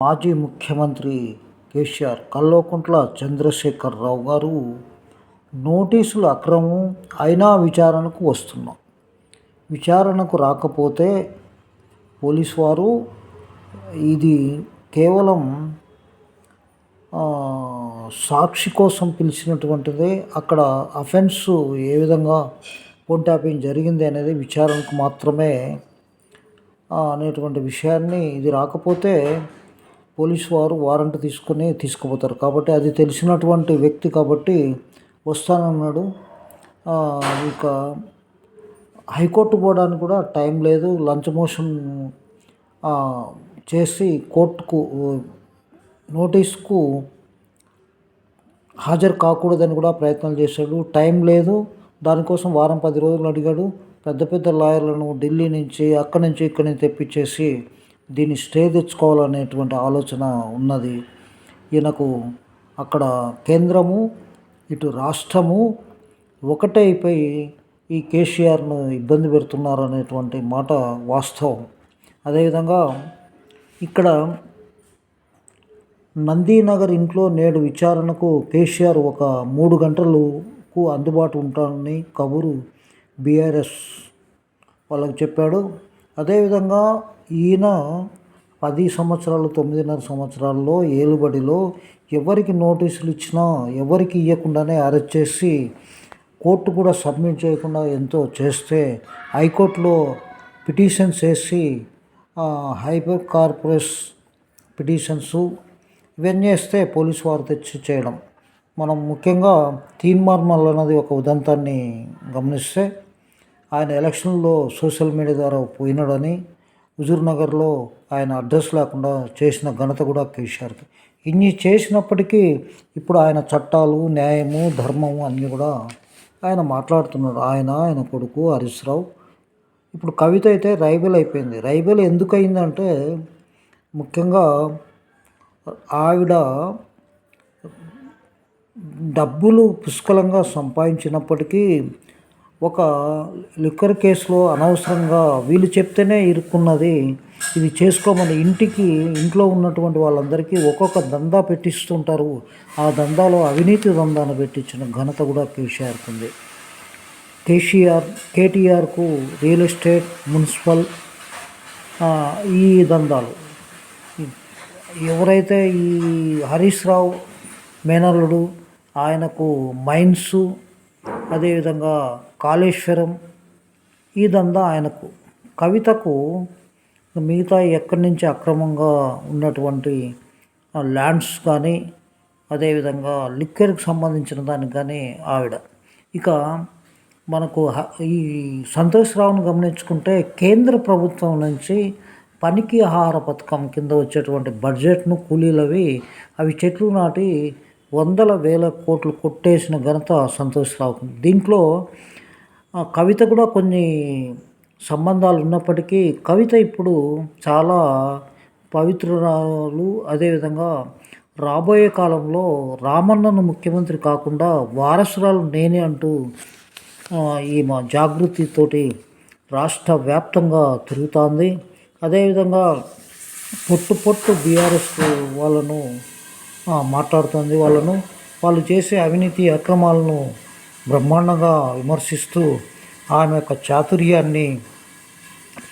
మాజీ ముఖ్యమంత్రి కేసీఆర్ కల్వకుంట్ల చంద్రశేఖరరావు గారు నోటీసులు అక్రమం అయినా విచారణకు వస్తున్నాం. విచారణకు రాకపోతే పోలీస్ వారు ఇది కేవలం సాక్షి కోసం పిలిచినటువంటిదే. అక్కడ అఫెన్స్ ఏ విధంగా ఫోన్ ట్యాపింగ్ జరిగింది అనేది విచారణకు మాత్రమే అనేటువంటి విషయాన్ని ఇది రాకపోతే పోలీసు వారు వారెంట్ తీసుకొని తీసుకుపోతారు. కాబట్టి అది తెలిసినటువంటి వ్యక్తి కాబట్టి వస్తానన్నాడు. ఇక హైకోర్టు పోవడానికి కూడా టైం లేదు. లంచ్ మోషన్ చేసి కోర్టుకు నోటీస్కు హాజరు కాకూడదని కూడా ప్రయత్నాలు చేశాడు. టైం లేదు. దానికోసం వారం పది రోజులు అడిగాడు. పెద్ద పెద్ద లాయర్లను ఢిల్లీ నుంచి అక్కడి నుంచి ఇక్కడి నుంచి తెప్పించేసి దీన్ని స్టే తెచ్చుకోవాలనేటువంటి ఆలోచన ఉన్నది. ఈయనకు అక్కడ కేంద్రము ఇటు రాష్ట్రము ఒకటైపోయి ఈ కేసీఆర్ను ఇబ్బంది పెడుతున్నారు అనేటువంటి మాట వాస్తవం. అదేవిధంగా ఇక్కడ నందీనగర్ ఇంట్లో నేడు విచారణకు కేసీఆర్ ఒక మూడు గంటలకు అందుబాటు ఉంటానని కబురు బీఆర్ఎస్ వాళ్ళకు చెప్పాడు. అదేవిధంగా ఈయన పది సంవత్సరాలు తొమ్మిదిన్నర సంవత్సరాల్లో ఏలుబడిలో ఎవరికి నోటీసులు ఇచ్చినా ఎవరికి ఇవ్వకుండానే అరెస్ట్ చేసి కోర్టు కూడా సబ్మిట్ చేయకుండా ఎంతో చేస్తే హైకోర్టులో పిటిషన్స్ వేసి హైపర్ కార్పొరేస్ పిటిషన్స్ ఇవన్నీ వేస్తే పోలీసు వారు తెచ్చి చేయడం. మనం ముఖ్యంగా తీన్మార్మల్ అన్నది ఒక ఉదంతాన్ని గమనిస్తే ఆయన ఎలక్షన్లో సోషల్ మీడియా ద్వారా పోయినాడని హుజూర్నగర్లో ఆయన అడ్రస్ లేకుండా చేసిన ఘనత కూడా కేసీఆర్కి. ఇన్ని చేసినప్పటికీ ఇప్పుడు ఆయన చట్టాలు న్యాయము ధర్మము అన్నీ కూడా ఆయన మాట్లాడుతున్నాడు. ఆయన ఆయన కొడుకు హరీష్ రావు. ఇప్పుడు కవిత అయితే రైబల్ అయిపోయింది. రైబెల్ ఎందుకు అయిందంటే ముఖ్యంగా ఆవిడ డబ్బులు పుష్కలంగా సంపాదించినప్పటికీ ఒక లిక్కర్ కేసులో అనవసరంగా వీళ్ళు చెప్తేనే ఇరుక్కున్నది. ఇది చేసుకోమని ఇంటికి ఇంట్లో ఉన్నటువంటి వాళ్ళందరికీ ఒక్కొక్క దందా పెట్టిస్తుంటారు. ఆ దందాలో అవినీతి దందాను పెట్టించిన ఘనత కూడా కేసీఆర్కి ఉంది. కేసీఆర్ కేటీఆర్కు రియల్ ఎస్టేట్ మున్సిపల్ ఈ దందాలు. ఎవరైతే ఈ హరీష్ రావు మేనల్లుడు ఆయనకు మైన్స్ అదేవిధంగా కాళేశ్వరం ఇదంతా ఆయనకు. కవితకు మిగతా ఎక్కడి నుంచి అక్రమంగా ఉన్నటువంటి ల్యాండ్స్ కానీ అదేవిధంగా లిక్కర్కి సంబంధించిన దానికి కానీ ఆవిడ. ఇక మనకు ఈ సంతోష్ రావును గమనించుకుంటే కేంద్ర ప్రభుత్వం నుంచి పనికి ఆహార పథకం కింద వచ్చేటువంటి బడ్జెట్ను కూలీలవి అవి చెట్లు నాటి వందల వేల కోట్లు కొట్టేసిన ఘనత సంతోష్ రావుకు దీంట్లో కవిత కూడా కొన్ని సంబంధాలు ఉన్నప్పటికీ కవిత ఇప్పుడు చాలా పవిత్రురాలు అదేవిధంగా రాబోయే కాలంలో రామన్నను ముఖ్యమంత్రి కాకుండా వారసురాలు నేనే అంటూ ఈ మా జాగృతితోటి రాష్ట్ర వ్యాప్తంగా తిరుగుతోంది. అదేవిధంగా పొట్టు పొట్టు బీఆర్ఎస్ వాళ్ళను మాట్లాడుతుంది వాళ్ళను. వాళ్ళు చేసే అవినీతి అక్రమాలను బ్రహ్మాండంగా విమర్శిస్తూ ఆమె యొక్క చాతుర్యాన్ని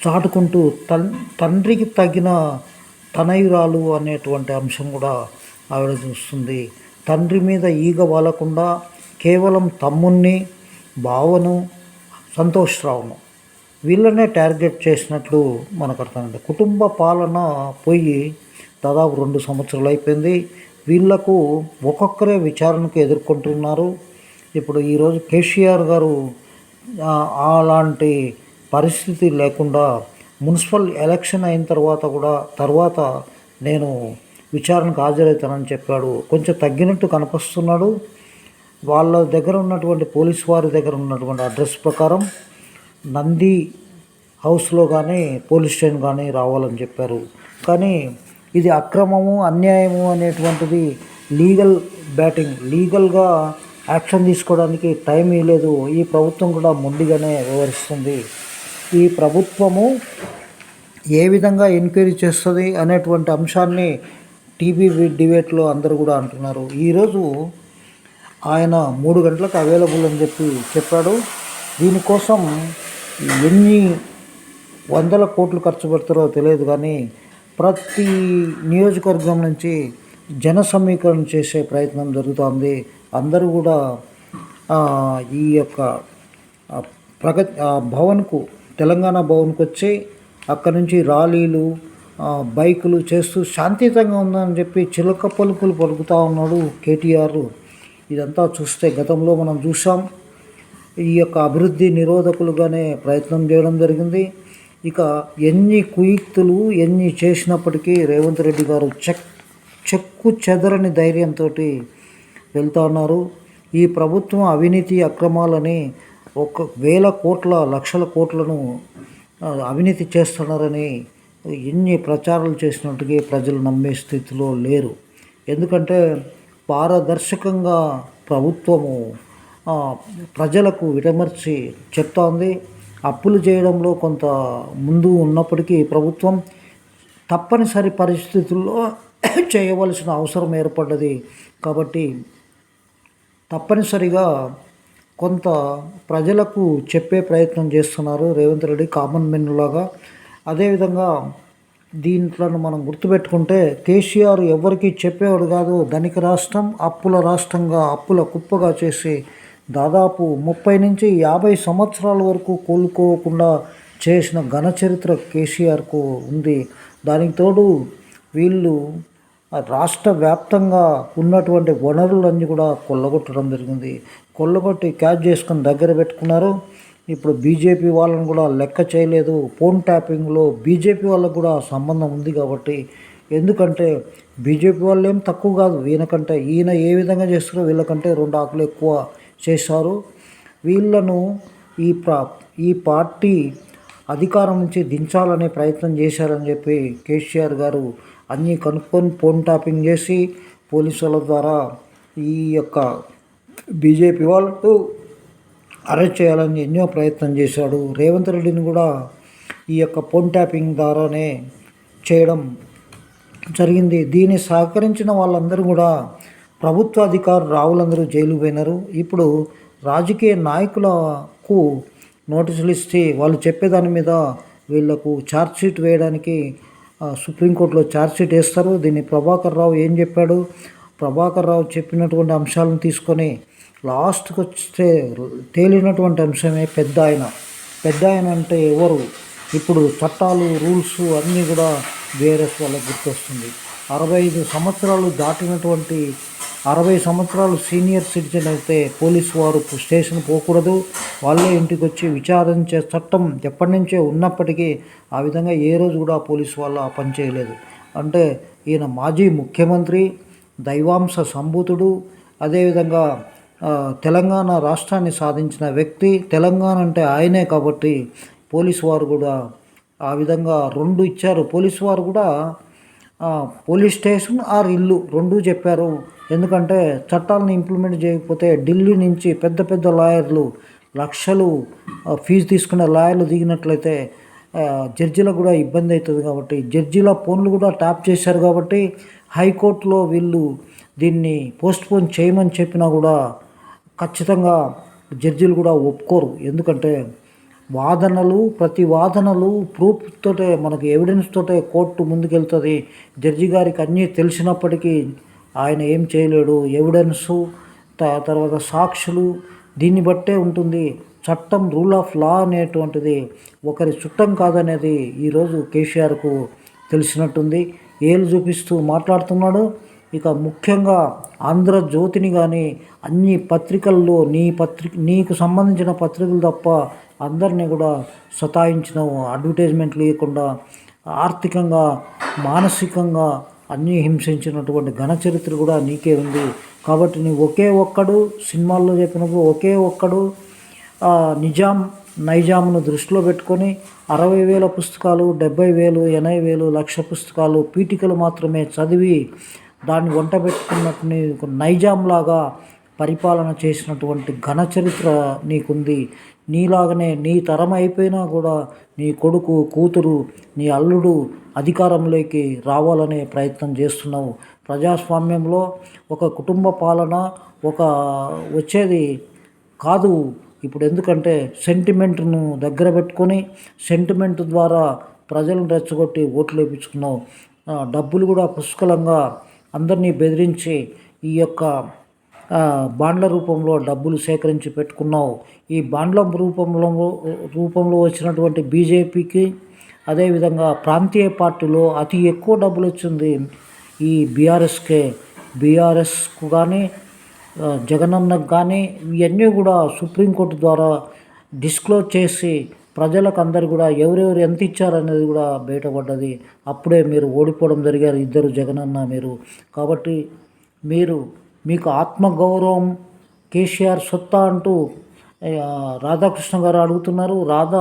చాటుకుంటూ తన్ తండ్రికి తగిన తనయురాలు అనేటువంటి అంశం కూడా ఆవిడ చూస్తుంది. తండ్రి మీద ఈగ వాలకుండా కేవలం తమ్ముణ్ణి బావను సంతోష్ రావును వీళ్ళనే టార్గెట్ చేసినట్లు మనకు అర్థమైంది. కుటుంబ పాలన పోయి దాదాపు రెండు సంవత్సరాలు అయిపోయింది. వీళ్ళకు ఒక్కొక్కరే విచారణకు ఎదుర్కొంటున్నారు. ఇప్పుడు ఈరోజు కేసీఆర్ గారు అలాంటి పరిస్థితి లేకుండా మున్సిపల్ ఎలక్షన్ అయిన తర్వాత కూడా తర్వాత నేను విచారణకు హాజరవుతానని చెప్పాడు. కొంచెం తగ్గినట్టు కనిపిస్తున్నాడు. వాళ్ళ దగ్గర ఉన్నటువంటి పోలీస్ వారి దగ్గర ఉన్నటువంటి అడ్రస్ ప్రకారం నంది హౌస్లో కానీ పోలీస్ స్టేషన్ కానీ రావాలని చెప్పారు. కానీ ఇది అక్రమము అన్యాయము అనేటువంటిది లీగల్ బ్యాటింగ్ లీగల్గా యాక్షన్ తీసుకోవడానికి టైం ఇవ్వలేదు ఈ ప్రభుత్వం కూడా ముందుగానే వ్యవహరిస్తుంది. ఈ ప్రభుత్వము ఏ విధంగా ఎంక్వైరీ చేస్తుంది అనేటువంటి అంశాన్ని టీవీ డిబేట్లో అందరూ కూడా అంటున్నారు. ఈరోజు ఆయన మూడు గంటలకు అవైలబుల్ అని చెప్పి చెప్పాడు. దీనికోసం ఎన్ని వందల కోట్లు ఖర్చు పెడతారో తెలియదు కానీ ప్రతి నియోజకవర్గం నుంచి జన సమీకరణ చేసే ప్రయత్నం జరుగుతోంది. అందరూ కూడా ఈ యొక్క ప్రగతి భవన్కు తెలంగాణ భవన్కు వచ్చి అక్కడి నుంచి ర్యాలీలు బైకులు చేస్తూ శాంతియుతంగా ఉందని చెప్పి చిలక పలుకులు పలుకుతూ ఉన్నాడు కేటీఆర్. ఇదంతా చూస్తే గతంలో మనం చూసాం ఈ యొక్క అభివృద్ధి నిరోధకులుగానే ప్రయత్నం చేయడం జరిగింది. ఇక ఎన్ని కుయుక్తులు ఎన్ని చేసినప్పటికీ రేవంత్ రెడ్డి గారు చెక్ చెక్కు చెదరని ధైర్యంతో వెళ్తా ఉన్నారు. ఈ ప్రభుత్వం అవినీతి అక్రమాలని ఒక వేల కోట్ల లక్షల కోట్లను అవినీతి చేస్తున్నారని ఎన్ని ప్రచారాలు చేసినట్టుగా ప్రజలు నమ్మే స్థితిలో లేరు. ఎందుకంటే పారదర్శకంగా ప్రభుత్వము ప్రజలకు విడమర్చి చెప్తోంది. అప్పులు చేయడంలో కొంత ముందు ఉన్నప్పటికీ ప్రభుత్వం తప్పనిసరి పరిస్థితుల్లో చేయవలసిన అవసరం ఏర్పడ్డది. కాబట్టి తప్పనిసరిగా కొంత ప్రజలకు చెప్పే ప్రయత్నం చేస్తున్నారు రేవంత్ రెడ్డి కామన్ మెన్లాగా అదేవిధంగా దీంట్లో మనం గుర్తుపెట్టుకుంటే కేసీఆర్ ఎవరికి చెప్పేవాడు కాదు ధనిక రాష్ట్రం అప్పుల రాష్ట్రంగా అప్పుల కుప్పగా చేసి దాదాపు ముప్పై నుంచి యాభై సంవత్సరాల వరకు కోలుకోకుండా చేసిన ఘన చరిత్ర కేసీఆర్కు ఉంది. దానికి తోడు వీళ్ళు రాష్ట్ర వ్యాప్తంగా ఉన్నటువంటి వనరులన్నీ కూడా కొల్లగొట్టడం జరిగింది. కొల్లగొట్టి క్యాచ్ చేసుకొని దగ్గర పెట్టుకున్నారు. ఇప్పుడు బీజేపీ వాళ్ళని కూడా లెక్క చేయలేదు. ఫోన్ ట్యాపింగ్లో బీజేపీ వాళ్ళకు కూడా సంబంధం ఉంది కాబట్టి ఎందుకంటే బీజేపీ వాళ్ళు ఏం తక్కువ కాదు. ఈయనకంటే ఈయన ఏ విధంగా చేస్తారో వీళ్ళకంటే రెండు ఆకులు ఎక్కువ చేశారు. వీళ్ళను ఈ ప్రా ఈ పార్టీ అధికారం నుంచి దించాలనే ప్రయత్నం చేశారని చెప్పి కేసీఆర్ గారు అన్నీ కనుక్కొని ఫోన్ టాపింగ్ చేసి పోలీసుల ద్వారా ఈ యొక్క బీజేపీ వాళ్ళు అరెస్ట్ చేయాలని ఎన్నో ప్రయత్నం చేశాడు. రేవంత్ రెడ్డిని కూడా ఈ యొక్క ఫోన్ ట్యాపింగ్ ద్వారానే చేయడం జరిగింది. దీన్ని సహకరించిన వాళ్ళందరూ కూడా ప్రభుత్వ అధికారులు రావులందరూ జైలు పోయినారు. ఇప్పుడు రాజకీయ నాయకులకు నోటీసులు ఇస్తే వాళ్ళు చెప్పేదాని మీద వీళ్ళకు ఛార్జ్షీట్ వేయడానికి సుప్రీంకోర్టులో ఛార్జ్షీట్ వేస్తారు. దీన్ని ప్రభాకర్ రావు ఏం చెప్పాడు? ప్రభాకర్ రావు చెప్పినటువంటి అంశాలను తీసుకొని లాస్ట్కి వస్తే తేలినటువంటి అంశమే పెద్ద ఆయన. పెద్ద ఆయన అంటే ఎవరు? ఇప్పుడు చట్టాలు రూల్స్ అన్నీ కూడా బీఆర్ఎస్ వాళ్ళకి గుర్తొస్తుంది. అరవై ఐదు సంవత్సరాలు దాటినటువంటి అరవై సంవత్సరాలు సీనియర్ సిటిజన్ అయితే పోలీస్ వారు స్టేషన్ పోకూడదు. వాళ్ళే ఇంటికి వచ్చి విచారించే చట్టం ఎప్పటి నుంచే ఉన్నప్పటికీ ఆ విధంగా ఏ రోజు కూడా పోలీస్ వాళ్ళు ఆ పని చేయలేదు. అంటే ఈయన మాజీ ముఖ్యమంత్రి దైవాంశ సంభూతుడు అదేవిధంగా తెలంగాణ రాష్ట్రాన్ని సాధించిన వ్యక్తి తెలంగాణ అంటే ఆయనే కాబట్టి పోలీసు వారు కూడా ఆ విధంగా రెండు ఇచ్చారు. పోలీసు వారు కూడా పోలీస్ స్టేషన్ ఆర్ ఇల్లు రెండూ చెప్పారు. ఎందుకంటే చట్టాలను ఇంప్లిమెంట్ చేయకపోతే ఢిల్లీ నుంచి పెద్ద పెద్ద లాయర్లు లక్షలు ఫీజు తీసుకునే లాయర్లు దిగినట్లయితే జడ్జిలకు కూడా ఇబ్బంది అవుతుంది కాబట్టి జడ్జిల ఫోన్లు కూడా ట్యాప్ చేశారు కాబట్టి హైకోర్టులో వీళ్ళు దీన్ని పోస్ట్పోన్ చేయమని చెప్పినా కూడా ఖచ్చితంగా జడ్జిలు కూడా ఒప్పుకోరు. ఎందుకంటే వాదనలు ప్రతి వాదనలు ప్రూఫ్ తోటే మనకి ఎవిడెన్స్ తోటే కోర్టు ముందుకెళ్తుంది. జడ్జి గారికి అన్నీ తెలిసినప్పటికీ ఆయన ఏం చేయలేడు. ఎవిడెన్సు త- తర్వాత సాక్షులు దీన్ని బట్టే ఉంటుంది చట్టం రూల్ ఆఫ్ లా అనేటువంటిది. ఒకరి చుట్టం కాదనేది ఈరోజు కేసీఆర్కు తెలిసినట్టుంది. ఏలు చూపిస్తూ మాట్లాడుతున్నాడు. ఇక ముఖ్యంగా ఆంధ్రజ్యోతిని కానీ అన్ని పత్రికల్లో నీ పత్రిక నీకు సంబంధించిన పత్రికలు తప్ప అందరినీ కూడా సతాయించిన అడ్వర్టైజ్మెంట్లు ఇవ్వకుండా ఆర్థికంగా మానసికంగా అన్నీ హింసించినటువంటి ఘనచరిత్ర కూడా నీకే ఉంది. కాబట్టి నీ ఒకే ఒక్కడు సినిమాల్లో చెప్పినప్పుడు ఒకే ఒక్కడు నిజాం నైజాంను దృష్టిలో పెట్టుకొని అరవై వేల పుస్తకాలు డెబ్బై వేలు ఎనభై వేలు లక్ష పుస్తకాలు పీఠికలు మాత్రమే చదివి దాన్ని వంట పెట్టుకున్నట్టు నైజాం లాగా పరిపాలన చేసినటువంటి ఘన చరిత్ర నీకుంది. నీలాగనే నీ తరం అయిపోయినా కూడా నీ కొడుకు కూతురు నీ అల్లుడు అధికారంలోకి రావాలనే ప్రయత్నం చేస్తున్నావు. ప్రజాస్వామ్యంలో ఒక కుటుంబ పాలన ఒక వచ్చేది కాదు. ఇప్పుడు ఎందుకంటే సెంటిమెంట్ను దగ్గర పెట్టుకొని సెంటిమెంట్ ద్వారా ప్రజలను రెచ్చగొట్టి ఓట్లు వేయించుకున్నావు డబ్బులు కూడా పుష్కలంగా అందరినీ బెదిరించి ఈ యొక్క బాండ్ల రూపంలో డబ్బులు సేకరించి పెట్టుకున్నావు. ఈ బాండ్ల రూపంలో రూపంలో వచ్చినటువంటి బీజేపీకి అదేవిధంగా ప్రాంతీయ పార్టీలో అతి ఎక్కువ డబ్బులు వచ్చింది ఈ బీఆర్ఎస్కే. బీఆర్ఎస్కు కానీ జగనన్నకు కానీ ఇవన్నీ కూడా సుప్రీంకోర్టు ద్వారా డిస్క్లోజ్ చేసి ప్రజలకు అందరు కూడా ఎవరెవరు ఎంత ఇచ్చారనేది కూడా బయటపడ్డది. అప్పుడే మీరు ఓడిపోవడం జరిగారు ఇద్దరు జగనన్న మీరు. కాబట్టి మీరు మీకు ఆత్మగౌరవం కేసీఆర్ సొత్తా అంటూ రాధాకృష్ణ గారు అడుగుతున్నారు. రాధా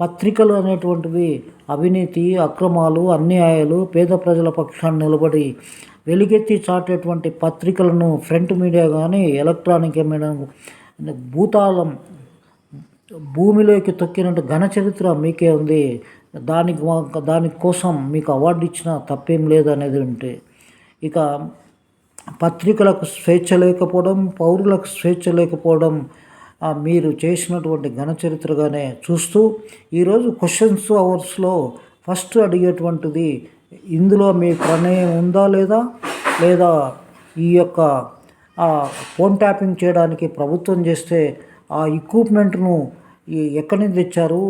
పత్రికలు అనేటువంటివి అవినీతి అక్రమాలు అన్యాయాలు పేద ప్రజల పక్షాన్ని నిలబడి వెలుగెత్తి చాటేటువంటి పత్రికలను ఫ్రంట్ మీడియా కానీ ఎలక్ట్రానిక్ మీడియా భూతాళం భూమిలోకి తొక్కినట్టు ఘన చరిత్ర మీకే ఉంది. దానికి దానికోసం మీకు అవార్డు ఇచ్చిన తప్పేం లేదు అనేది ఉంటే. ఇక పత్రికలకు స్వేచ్ఛ లేకపోవడం పౌరులకు స్వేచ్ఛ లేకపోవడం మీరు చేసినటువంటి ఘనచరిత్రగానే చూస్తూ ఈరోజు క్వశ్చన్స్ అవర్స్లో ఫస్ట్ అడిగేటువంటిది ఇందులో మీ ప్రణయం ఉందా లేదా? లేదా ఈ యొక్క ఫోన్ ట్యాపింగ్ చేయడానికి ప్రభుత్వం చేస్తే ఆ ఎక్విప్మెంట్ను ఎక్కడి నుంచి తెచ్చారు?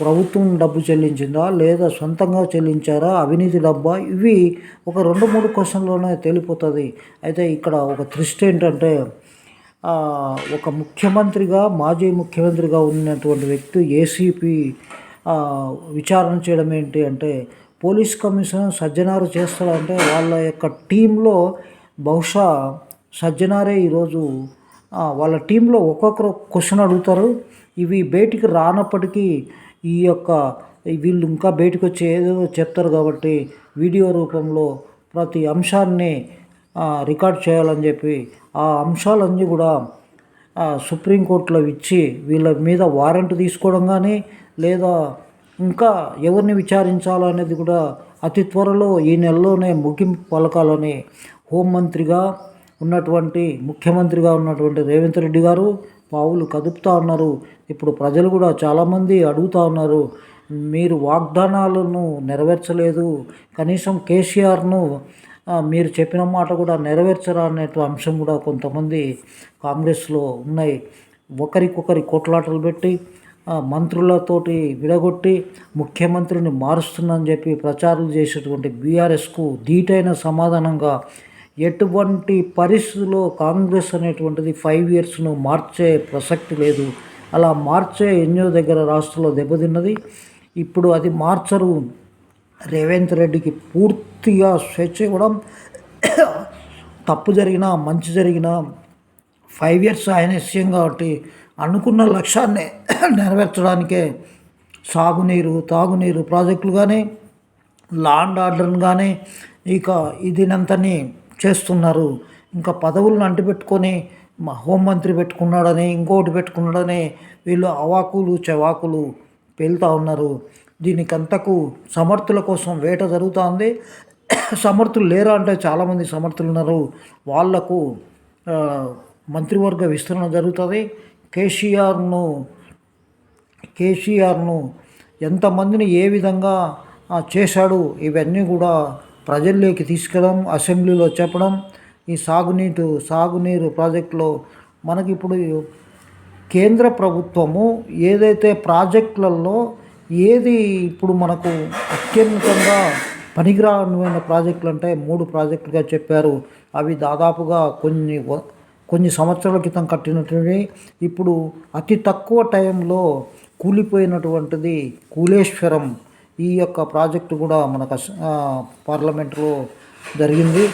ప్రభుత్వం డబ్బు చెల్లించిందా? లేదా సొంతంగా చెల్లించారా? అవినీతి డబ్బా? ఇవి ఒక రెండు మూడు క్వశ్చన్లోనే తేలిపోతుంది. అయితే ఇక్కడ ఒక త్రిస్ట్ ఏంటంటే ఒక ముఖ్యమంత్రిగా మాజీ ముఖ్యమంత్రిగా ఉన్నటువంటి వ్యక్తి ఏసీపీ విచారణ చేయడం ఏంటి అంటే పోలీస్ కమిషనర్ సజ్జనారు చేస్తాడంటే వాళ్ళ యొక్క టీంలో బహుశా సజ్జనారే ఈరోజు వాళ్ళ టీంలో ఒక్కొక్కరు క్వశ్చన్ అడుగుతారు. ఇవి బయటికి రానప్పటికీ ఈ యొక్క వీళ్ళు ఇంకా బయటకు వచ్చి ఏదో చెప్తారు కాబట్టి వీడియో రూపంలో ప్రతి అంశాన్ని రికార్డ్ చేయాలని చెప్పి ఆ అంశాలన్నీ కూడా సుప్రీంకోర్టులో ఇచ్చి వీళ్ళ మీద వారెంట్ తీసుకోవడం కానీ లేదా ఇంకా ఎవరిని విచారించాలనేది కూడా అతి త్వరలో ఈ నెలలోనే ముగింపు పలకాలని హోంమంత్రిగా ఉన్నటువంటి ముఖ్యమంత్రిగా ఉన్నటువంటి రేవంత్ రెడ్డి గారు పావులు కదుపుతా ఉన్నారు. ఇప్పుడు ప్రజలు కూడా చాలామంది అడుగుతూ ఉన్నారు మీరు వాగ్దానాలను నెరవేర్చలేదు కనీసం కేసీఆర్ను మీరు చెప్పిన మాట కూడా నెరవేర్చరా అనే అంశం కూడా కొంతమంది కాంగ్రెస్లో ఉన్నాయి. ఒకరికొకరి కొట్లాటలు పెట్టి మంత్రులతోటి విడగొట్టి ముఖ్యమంత్రిని మారుస్తుందని చెప్పి ప్రచారం చేసేటువంటి బీఆర్ఎస్కు ధీటైన సమాధానంగా ఎటువంటి పరిస్థితుల్లో కాంగ్రెస్ అనేటువంటిది ఫైవ్ ఇయర్స్ను మార్చే ప్రసక్తి లేదు. అలా మార్చే ఎన్నో దగ్గర రాష్ట్రంలో దెబ్బతిన్నది. ఇప్పుడు అది మార్చరు. రేవంత్ రెడ్డికి పూర్తిగా స్వేచ్ఛ ఇవ్వడం తప్పు జరిగినా మంచి జరిగినా ఫైవ్ ఇయర్స్ ఆయన సీఎం కాబట్టి అనుకున్న లక్ష్యాన్ని నెరవేర్చడానికే సాగునీరు తాగునీరు ప్రాజెక్టులు కానీ లాండ్ ఆర్డర్ని కానీ ఇక ఇదినంతని చేస్తున్నారు. ఇంకా పదవులను అంటిపెట్టుకొని హోంమంత్రి పెట్టుకున్నాడని ఇంకోటి పెట్టుకున్నాడని వీళ్ళు అవాకులు చవాకులు పేలుతూ ఉన్నారు. దీనికంతకు సమర్థుల కోసం వేట జరుగుతుంది. సమర్థులు లేరా అంటే చాలామంది సమర్థులు ఉన్నారు. వాళ్ళకు మంత్రివర్గ విస్తరణ జరుగుతుంది. కేసీఆర్ను కేసీఆర్ను ఎంతమందిని ఏ విధంగా చేశాడు ఇవన్నీ కూడా ప్రజల్లోకి తీసుకెళ్ళడం అసెంబ్లీలో చెప్పడం ఈ సాగునీటు సాగునీరు ప్రాజెక్టులో మనకి ఇప్పుడు కేంద్ర ప్రభుత్వము ఏదైతే ప్రాజెక్టులలో ఏది ఇప్పుడు మనకు అత్యున్నతంగా పనికిరానిమైన ప్రాజెక్టులు అంటే మూడు ప్రాజెక్టులుగా చెప్పారు. అవి దాదాపుగా కొన్ని కొన్ని సంవత్సరాల క్రితం కట్టినటువంటివి. ఇప్పుడు అతి తక్కువ టైంలో కూలిపోయినటువంటిది కూలేశ్వరం. ఈ యొక్క ప్రాజెక్టు కూడా మనకు అస- పార్లమెంటులో జరిగింది.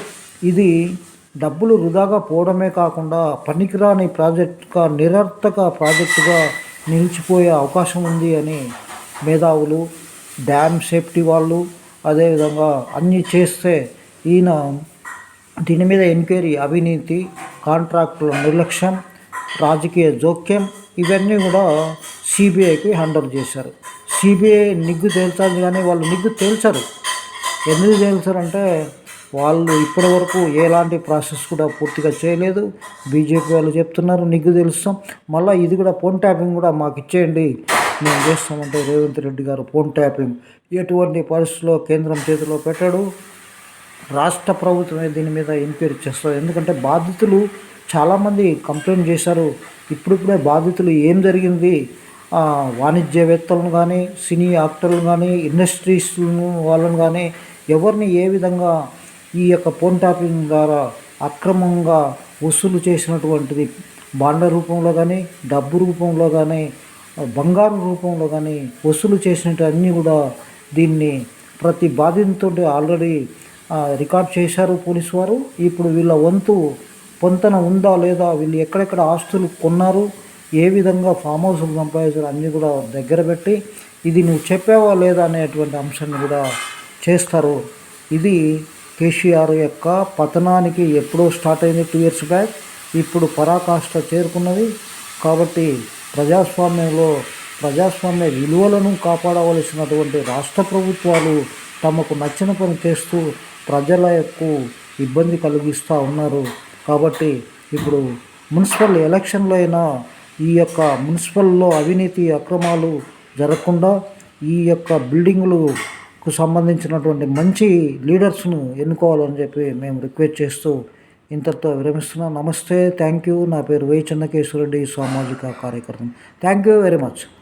ఇది డబ్బులు వృధాగా పోవడమే కాకుండా పనికిరాని ప్రాజెక్టుగా నిరర్థక ప్రాజెక్టుగా నిలిచిపోయే అవకాశం ఉంది అని మేధావులు డ్యామ్ సేఫ్టీ వాళ్ళు అదేవిధంగా అన్నీ చేస్తే ఈయన దీని మీద ఎంక్వైరీ అవినీతి కాంట్రాక్టుల నిర్లక్ష్యం రాజకీయ జోక్యం ఇవన్నీ కూడా సిబిఐకి హ్యాండల్ చేశారు. సిబిఐ నిగ్గు తేల్చాలి కానీ వాళ్ళు నిగ్గు తేల్చరు. ఎందుకు తేల్చారంటే వాళ్ళు ఇప్పటి వరకు ఎలాంటి ప్రాసెస్ కూడా పూర్తిగా చేయలేదు. బీజేపీ వాళ్ళు చెప్తున్నారు నిగ్గు తెలుస్తాం. మళ్ళీ ఇది కూడా ఫోన్ ట్యాపింగ్ కూడా మాకు ఇచ్చేయండి. మేము చేస్తామంటే రేవంత్ రెడ్డి గారు ఫోన్ ట్యాపింగ్. ఎటువంటి పరిస్థితుల్లో కేంద్రం చేతిలో పెట్టాడు. రాష్ట్ర ప్రభుత్వమే దీని మీద ఎంక్వైరీ చేస్తారు. ఎందుకంటే బాధితులు చాలామంది కంప్లైంట్ చేశారు. ఇప్పుడిప్పుడే బాధితులు ఏం జరిగింది? వాణిజ్యవేత్తలను కానీ సినీ యాక్టర్లు కానీ ఇండస్ట్రీస్ వాళ్ళను కానీ ఎవరిని ఏ విధంగా ఈ యొక్క ఫోన్ ట్యాపింగ్ ద్వారా అక్రమంగా వసూలు చేసినటువంటిది బాండ రూపంలో కానీ డబ్బు రూపంలో కానీ బంగారు రూపంలో కానీ వసూలు చేసినట్టు అన్నీ కూడా దీన్ని ప్రతి బాధితుతో ఆల్రెడీ రికార్డ్ చేశారు పోలీసు వారు. ఇప్పుడు వీళ్ళ వంతు పొంతన ఉందా లేదా వీళ్ళు ఎక్కడెక్కడ ఆస్తులు కొన్నారు ఏ విధంగా ఫామ్ హౌస్లు సంపాదించారు అన్నీ కూడా దగ్గర పెట్టి ఇది నువ్వు చెప్పావా లేదా అనేటువంటి అంశాన్ని కూడా చేస్తారు. ఇది కేసీఆర్ యొక్క పతనానికి ఎప్పుడో స్టార్ట్ అయింది టూ ఇయర్స్ బ్యాక్. ఇప్పుడు పరాకాష్ట చేరుకున్నది. కాబట్టి ప్రజాస్వామ్యంలో ప్రజాస్వామ్య విలువలను కాపాడవలసినటువంటి రాష్ట్ర ప్రభుత్వాలు తమకు నచ్చిన పని చేస్తూ ప్రజలకు ఇబ్బంది కలిగిస్తూ ఉన్నారు. కాబట్టి ఇప్పుడు మున్సిపల్ ఎలక్షన్లో అయినా ఈ యొక్క మున్సిపల్లో అవినీతి అక్రమాలు జరగకుండా ఈ యొక్క బిల్డింగులకు సంబంధించినటువంటి మంచి లీడర్స్ను ఎన్నుకోవాలని చెప్పి మేము రిక్వెస్ట్ చేస్తూ ఇంతటితో విరమిస్తున్నాం. నమస్తే థ్యాంక్ యూ. నా పేరు వై చెన్నకేశ్వరరెడ్డి సామాజిక కార్యకర్త థ్యాంక్ యూ వెరీ మచ్.